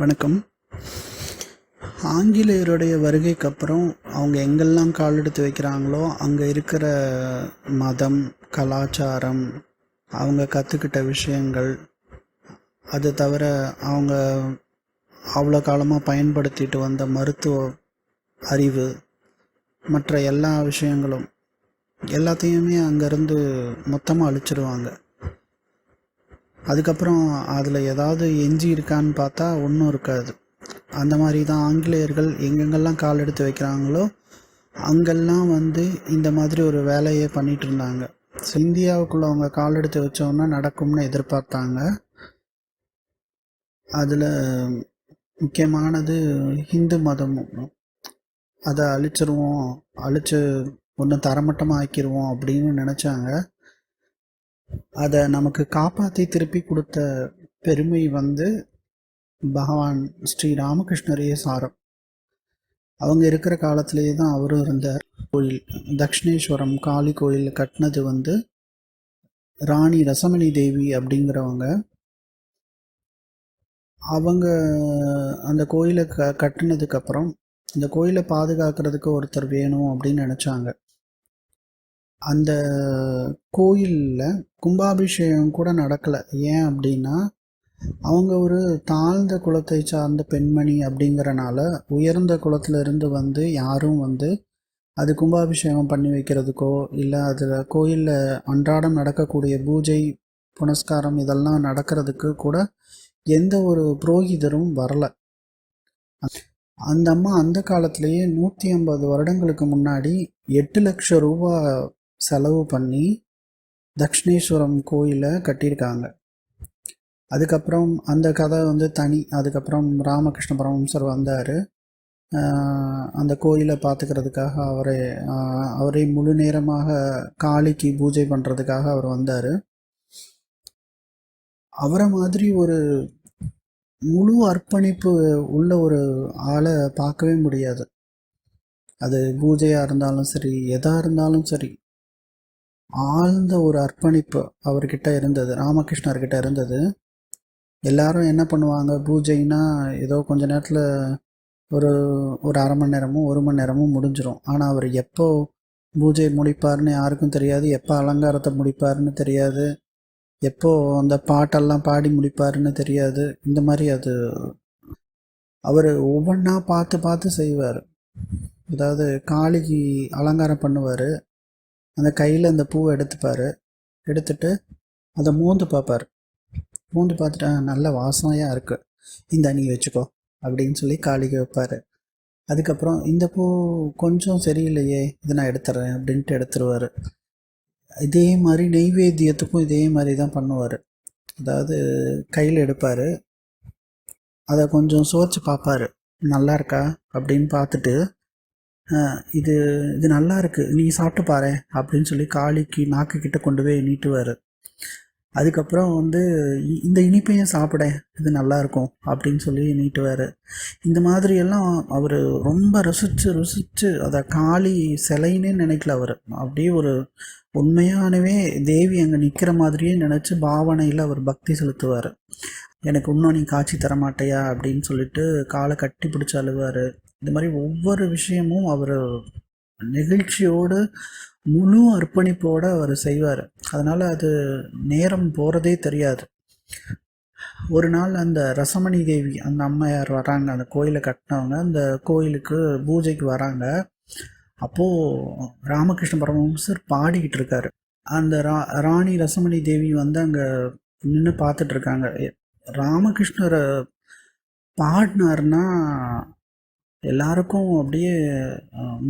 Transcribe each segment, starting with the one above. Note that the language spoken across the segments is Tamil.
வணக்கம். ஆங்கிலேயருடைய வருகைக்கு அப்புறம் அவங்க எங்கெல்லாம் கால் எடுத்து வைக்கிறாங்களோ அங்கே இருக்கிற மதம் கலாச்சாரம் அவங்க கற்றுக்கிட்ட விஷயங்கள் அது தவிர அவங்க அவ்வளோ காலமாக பயன்படுத்திட்டு வந்த மருத்துவ அறிவு மற்ற எல்லா விஷயங்களும் எல்லாத்தையுமே அங்கேருந்து மொத்தமாக அழிச்சிருவாங்க. அதுக்கப்புறம் அதில் ஏதாவது எஞ்சி இருக்கான்னு பார்த்தா ஒன்றும் இருக்காது. அந்த மாதிரி தான் ஆங்கிலேயர்கள் எங்கெங்கெல்லாம் கால் எடுத்து வைக்கிறாங்களோ அங்கெல்லாம் வந்து இந்த மாதிரி ஒரு வேலையை பண்ணிட்டு இருந்தாங்க. ஸோ இந்தியாவுக்குள்ள அவங்க கால் எடுத்து வச்சோன்னா நடக்கும்னு எதிர்பார்த்தாங்க. அதில் முக்கியமானது ஹிந்து மதமும். அதை அழிச்சிருவோம் அழிச்சு ஒன்று தரமட்டமாக ஆக்கிடுவோம் அப்படின்னு நினச்சாங்க. அதை நமக்கு காப்பாற்றி திருப்பி கொடுத்த பெருமை வந்து பகவான் ஸ்ரீ ராமகிருஷ்ணரே சாரம். அவங்க இருக்கிற காலத்திலேயே தான் அவரும் இருந்தார். கோயில் தக்ஷிணேஸ்வரம் காளி கோயில் கட்டினது வந்து ராணி ரசமணி தேவி அப்படிங்கிறவங்க. அவங்க அந்த கோயிலை க கட்டினதுக்கப்புறம் இந்த கோயிலை பாதுகாக்கிறதுக்கு ஒருத்தர் வேணும் அப்படின்னு நினச்சாங்க. அந்த கோயிலில் கும்பாபிஷேகம் கூட நடக்கலை. ஏன் அப்படின்னா அவங்க ஒரு தாழ்ந்த குலத்தை சார்ந்த பெண்மணி அப்படிங்கிறனால உயர்ந்த குலத்துல இருந்து வந்து யாரும் வந்து அது கும்பாபிஷேகம் பண்ணி வைக்கிறதுக்கோ இல்லை அதில் கோயிலில் அன்றாடம் நடக்கக்கூடிய பூஜை புனஸ்காரம் இதெல்லாம் நடக்கிறதுக்கு கூட எந்த ஒரு புரோகிதரும் வரலை. அந்த அம்மா அந்த காலத்திலேயே நூற்றி ஐம்பது வருடங்களுக்கு முன்னாடி எட்டு லட்சம் ரூபா செலவு பண்ணி தக்ஷிணேஸ்வரம் கோயிலை கட்டியிருக்காங்க. அதுக்கப்புறம் அந்த கதை வந்து தனி. அதுக்கப்புறம் ராமகிருஷ்ண பரமம்சர் வந்தார். அந்த கோயிலை பார்த்துக்கிறதுக்காக அவரை அவரை முழு நேரமாக காளிக்கு பூஜை பண்ணுறதுக்காக அவர் வந்தார். அவரை மாதிரி ஒரு முழு அர்ப்பணிப்பு உள்ள ஒரு ஆளை பார்க்கவே முடியாது. அது பூஜையாக இருந்தாலும் சரி எதாக இருந்தாலும் சரி. ஆழ்ந்த ஒரு அர்ப்பணிப்பு அவர்கிட்ட இருந்தது. ராமகிருஷ்ணர்கிட்ட இருந்தது. எல்லாரும் என்ன பண்ணுவாங்க? பூஜைன்னா ஏதோ கொஞ்ச நேரத்தில் ஒரு ஒரு அரை மணி நேரமும் ஒரு மணி நேரமும் முடிஞ்சிடும் ஆனால் அவர் எப்போ பூஜை முடிப்பார்னு யாருக்கும் தெரியாது. எப்போ அலங்காரத்தை முடிப்பார்னு தெரியாது. எப்போ அந்த பாட்டெல்லாம் பாடி முடிப்பாருன்னு தெரியாது. இந்த மாதிரி அது அவர் ஒவ்வொன்றா பார்த்து பார்த்து செய்வார். அதாவது காளிக்கு அலங்காரம் பண்ணுவார். அந்த கையில் அந்த பூவை எடுத்துப்பார். எடுத்துட்டு அதை மோந்து பார்ப்பார். மூந்து பார்த்துட்டா நல்ல வாசனையாக இருக்குது இந்த நீ வச்சுக்கோ அப்படின்னு சொல்லி காளிக்கு வைப்பார். அதுக்கப்புறம் இந்த பூ கொஞ்சம் சரியில்லையே இதை நான் எடுத்துறேன் அப்படின்ட்டு எடுத்துருவார். இதே மாதிரி நெய்வேத்தியத்துக்கும் இதே மாதிரி தான் பண்ணுவார். அதாவது கையில் எடுப்பார். அதை கொஞ்சம் சுவைச்சு பார்ப்பாரு. நல்லா இருக்கா அப்படின்னு பார்த்துட்டு இது இது நல்லா இருக்குது நீ சாப்பிட்டு பாரு அப்படின்னு சொல்லி காளிக்கு நாக்கு கிட்ட கொண்டு போய் நீட்டுவார். அதுக்கப்புறம் வந்து இந்த இனிப்பையும் சாப்பிட இது நல்லா இருக்கும் அப்படின்னு சொல்லி நீட்டுவார். இந்த மாதிரி எல்லாம் அவர் ரொம்ப ருசிச்சு ருசித்து அதை காளி சிலைன்னே நினைக்கல அவர். அப்படியே ஒரு உண்மையானவே தேவி அங்கே நிற்கிற மாதிரியே நினச்சி பாவனையில் அவர் பக்தி செலுத்துவார். எனக்கு இன்னும் நீ காட்சி தர மாட்டையா அப்படின்னு சொல்லிட்டு காலை கட்டி பிடிச்சி அழுவார். இந்த மாதிரி ஒவ்வொரு விஷயமும் அவர் நெகிழ்ச்சியோடு முழு அர்ப்பணிப்போடு அவர் செய்வார். அதனால் அது நேரம் போகிறதே தெரியாது. ஒரு நாள் அந்த ரசமணி தேவி அந்த அம்மையார் வராங்க அந்த கோயிலை கட்டினவங்க. அந்த கோயிலுக்கு பூஜைக்கு வராங்க. அப்போது ராமகிருஷ்ண பரமஹம்சர் பாடிக்கிட்டு இருக்காரு. அந்த ரா ராணி ரசமணி தேவி வந்து அங்கே நின்று பார்த்துட்ருக்காங்க ராமகிருஷ்ணரை பாடினார்னா எல்லாருக்கும் அப்படியே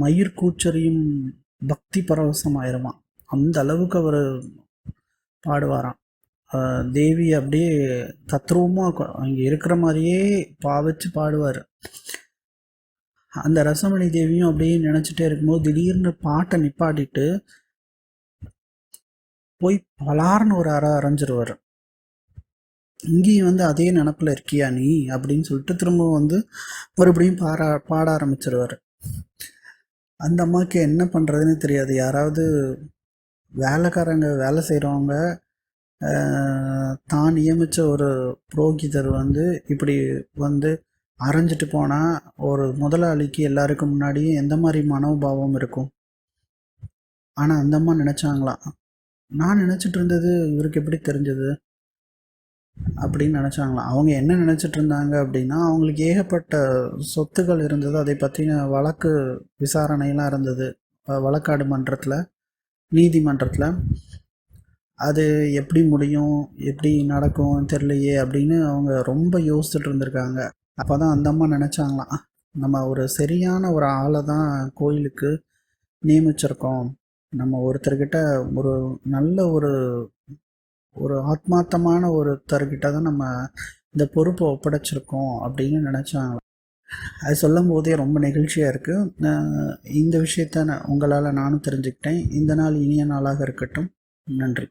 மயிர் கூச்சரியும் பக்தி பரவசம் ஆயிருமா அந்த அளவுக்கு அவர் பாடுவாராம். தேவி அப்படியே தத்ரூபமாக அங்கே இருக்கிற மாதிரியே பாவிச்சு பாடுவார். அந்த ரசமணி தேவியும் அப்படியே நினச்சிட்டே இருக்கும்போது திடீர்னு பாட்டை நிப்பாட்டிட்டு போய் பலார்னு ஒரு அற அரைஞ்சிருவார். இங்கேயும் வந்து அதே நினப்பில் இருக்கியா நீ? அப்படின்னு சொல்லிட்டு திரும்பவும் வந்து மறுபடியும் பாட பாட ஆரம்பிச்சிருவார். அந்த அம்மாவுக்கு என்ன பண்ணுறதுன்னு தெரியாது. யாராவது வேலைக்காரங்க வேலை செய்கிறவங்க ஆஹ், தான் நியமித்த ஒரு புரோகிதர் வந்து இப்படி வந்து அரைஞ்சிட்டு போனால் ஒரு முதலாளிக்கு எல்லாருக்கும் முன்னாடியும் எந்த மாதிரி மனோபாவம் இருக்கும்? ஆனால் அந்த அம்மா நினச்சாங்களாம் நான் நினச்சிட்டு இருந்தது இவருக்கு எப்படி தெரிஞ்சது? அப்படின்னு நினச்சாங்களாம் அவங்க என்ன நினச்சிட்டு இருந்தாங்க அப்படின்னா அவங்களுக்கு ஏகப்பட்ட சொத்துக்கள் இருந்தது. அதை பற்றின வழக்கு விசாரணையெல்லாம் இருந்தது. வழக்காடு மன்றத்தில் நீதிமன்றத்தில். அது எப்படி முடியும்? எப்படி நடக்கும்? தெரியலையே அப்படின்னு அவங்க ரொம்ப யோசிச்சுட்டு இருந்திருக்காங்க. அப்போ தான் அந்த அம்மா நினச்சாங்களாம் நம்ம ஒரு சரியான ஒரு ஆளை தான் கோயிலுக்கு நியமிச்சிருக்கோம். நம்ம ஒருத்தர்கிட்ட ஒரு நல்ல ஒரு ஒரு ஆத்மார்த்தமான ஒருத்தர்கிட்ட தான் நம்ம இந்த பொறுப்பை ஒப்படைச்சிருக்கோம் அப்படின்னு நினச்சாங்களாம் அது சொல்லும் போதே ரொம்ப நெகிழ்ச்சியாக இருக்குது இந்த விஷயத்த நான் உங்களால் நானும் தெரிஞ்சுக்கிட்டேன். இந்த நாள் இனிய நாளாக இருக்கட்டும். நன்றி.